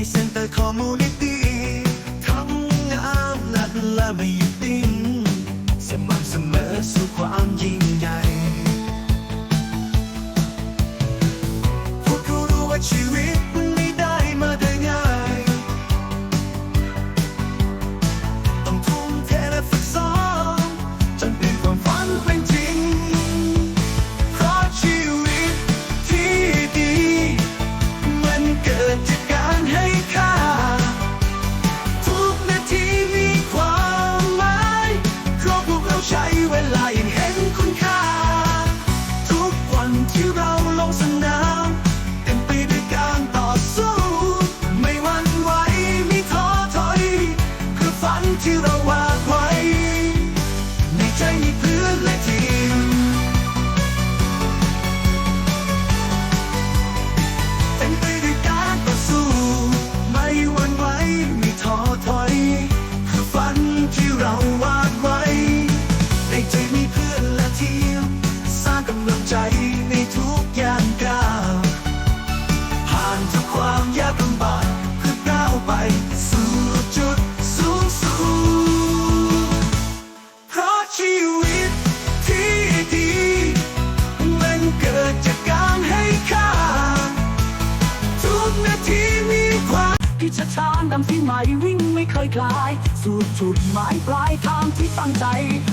ให้เซ็นเตอร์ขอมูลิตี้ทำงานลัดและไม่ 人跳夠老神。 พิชชานนำที่ใหม่วิ่งไม่เคยคลายสุดจุดหมายปลายทางที่ตั้งใจ